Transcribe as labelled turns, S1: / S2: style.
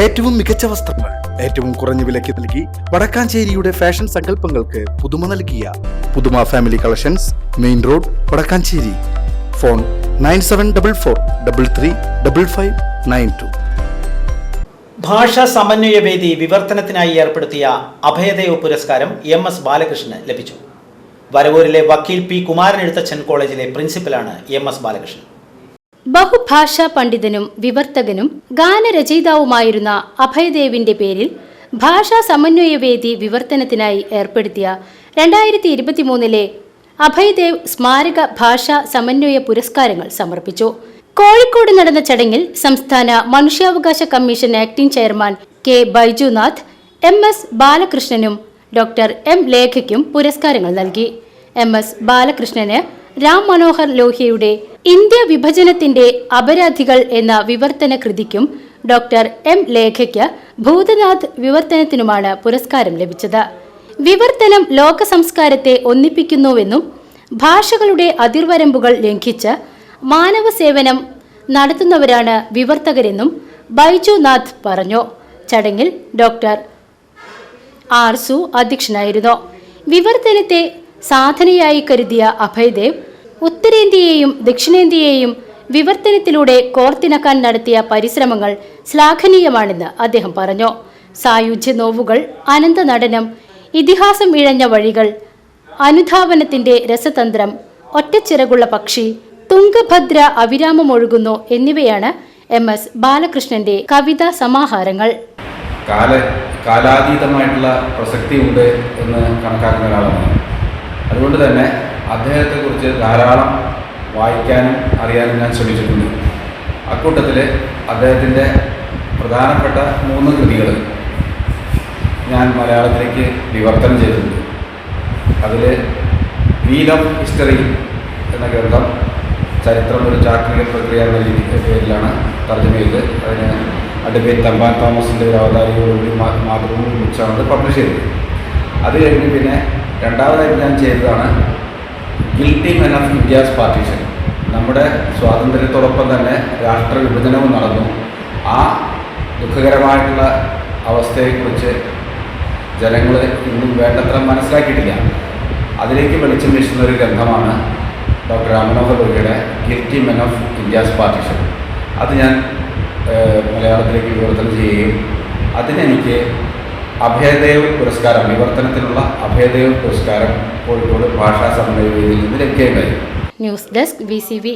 S1: ഏറ്റവും മികച്ച വസ്ത്രങ്ങൾ ഏറ്റവും കുറഞ്ഞ വിലയ്ക്ക് നൽകി വടക്കാഞ്ചേരിയുടെ ഫാഷൻ സങ്കല്പങ്ങൾക്ക് പുതുമ നൽകിയ Puthuma family collections main road Vadakkanchery. Phone nine seven double four double three double five nine two.
S2: ഭാഷാ സമന്വയ വേദി വിവർത്തനത്തിനായി ഏർപ്പെടുത്തിയ അഭയദേവ് പുരസ്കാരം എം എസ് ബാലകൃഷ്ണന് ലഭിച്ചു. വരവൂരിലെ വക്കീൽ പി കുമാരൻ എഴുത്തച്ഛൻ കോളേജിലെ പ്രിൻസിപ്പലാണ് എം എസ് ബാലകൃഷ്ണൻ.
S3: ബഹുഭാഷാ പണ്ഡിതനും വിവർത്തകനും ഗാനരചയിതാവുമായിരുന്ന അഭയദേവിന്റെ പേരിൽ ഭാഷാ സമന്വയവേദി വിവർത്തനത്തിനായി ഏർപ്പെടുത്തിയ രണ്ടായിരത്തി ഇരുപത്തിമൂന്നിലെ അഭയദേവ് സ്മാരക ഭാഷാ സമന്വയ പുരസ്കാരങ്ങൾ സമർപ്പിച്ചു. കോഴിക്കോട് നടന്ന ചടങ്ങിൽ സംസ്ഥാന മനുഷ്യാവകാശ commission acting chairman K Baijunath M S ബാലകൃഷ്ണനും doctor M ലേഖയ്ക്കും പുരസ്കാരങ്ങൾ നൽകി. എം എസ് ബാലകൃഷ്ണന് രാം മനോഹർ ലോഹ്യയുടെ ഇന്ത്യ വിഭജനത്തിന്റെ അപരാധികൾ എന്ന വിവർത്തന കൃതിക്കും ഡോക്ടർ എം ലേഖയ്ക്ക് ഭൂതനാഥ് വിവർത്തനത്തിനുമാണ് പുരസ്കാരം ലഭിച്ചത്. വിവർത്തനം ലോക സംസ്കാരത്തെ ഒന്നിപ്പിക്കുന്നുവെന്നും ഭാഷകളുടെ അതിർവരമ്പുകൾ ലംഘിച്ച് മാനവ സേവനം നടത്തുന്നവരാണ് വിവർത്തകരെന്നും ബൈജുനാഥ് പറഞ്ഞു. ചടങ്ങിൽ ഡോക്ടർ ആർസു അധ്യക്ഷനായിരുന്നു. വിവർത്തനത്തെ സാധനയായി കരുതിയ അഭയദേവ് ഉത്തരേന്ത്യയെയും ദക്ഷിണേന്ത്യയെയും വിവർത്തനത്തിലൂടെ കോർത്തിണക്കാൻ നടത്തിയ പരിശ്രമങ്ങൾ ശ്ലാഘനീയമാണെന്ന് അദ്ദേഹം പറഞ്ഞു. സായുജ്യ നോവുകൾ അനന്ത നടനം ഇതിഹാസം ഇഴഞ്ഞ വഴികൾ അനുധാവനത്തിന്റെ രസതന്ത്രം ഒറ്റച്ചിറകുള്ള പക്ഷി തുംഗഭദ്ര അവിരാമമൊഴുകുന്നു എന്നിവയാണ് എം എസ് ബാലകൃഷ്ണന്റെ കവിതാ സമാഹാരങ്ങൾ.
S4: കാല കാലാതീതമായിട്ടുള്ള പ്രസക്തിയുണ്ട് എന്ന് കണക്കാക്കുന്ന ഒരാളാണ്. അതുകൊണ്ട് തന്നെ അദ്ദേഹത്തെക്കുറിച്ച് ധാരാളം വായിക്കാനും അറിയാനും ഞാൻ ശ്രമിച്ചിട്ടുണ്ട്. അക്കൂട്ടത്തിൽ അദ്ദേഹത്തിന്റെ പ്രധാനപ്പെട്ട മൂന്ന് കൃതികൾ ഞാൻ മലയാളത്തിലേക്ക് വിവർത്തനം ചെയ്തിട്ടുണ്ട്. അതിൽ വീൽ ഓഫ് ഹിസ്റ്ററി എന്ന ഗ്രന്ഥം ചരിത്രം ഒരു ചാക്രിക പ്രക്രിയ എന്ന രീതി പേരിലാണ് തർജമ ചെയ്ത് അതിന് അഡ്വക്കേറ്റ് തമ്പാൻ തോമസിന്റെ ഒരു അവതാരികയോടുകൂടി മാതൃഭൂമി ബുക്സാണ് പബ്ലിഷ് ചെയ്തത്. അത് കഴിഞ്ഞ് പിന്നെ രണ്ടാമതായിട്ട് ഞാൻ ചെയ്തതാണ് guilty men of India's partition നമ്മുടെ സ്വാതന്ത്ര്യത്തോടൊപ്പം തന്നെ രാഷ്ട്ര വിഭജനവും നടന്നു. ആ ദുഃഖകരമായിട്ടുള്ള അവസ്ഥയെക്കുറിച്ച് ജനങ്ങൾ ഇന്നും വേണ്ടത്ര മനസ്സിലാക്കിയിട്ടില്ല. അതിലേക്ക് വെളിച്ചം വീശുന്ന ഒരു ഗ്രന്ഥമാണ് doctor Ram Manohar ലോഹിയുടെ guilty men of India's partition അത് ഞാൻ മലയാളത്തിലേക്ക് വിവർത്തനം ചെയ്യുകയും അതിനെനിക്ക് അഭയദേവ് പുരസ്കാരം വിവർത്തനത്തിനുള്ള അഭയദേവ് പുരസ്കാരം കോഴിക്കോട് ഭാഷാ സമന്വയ വേദിയിൽ നിന്ന് ലഭ്യമായി
S3: ന്യൂസ് ഡെസ്ക് വി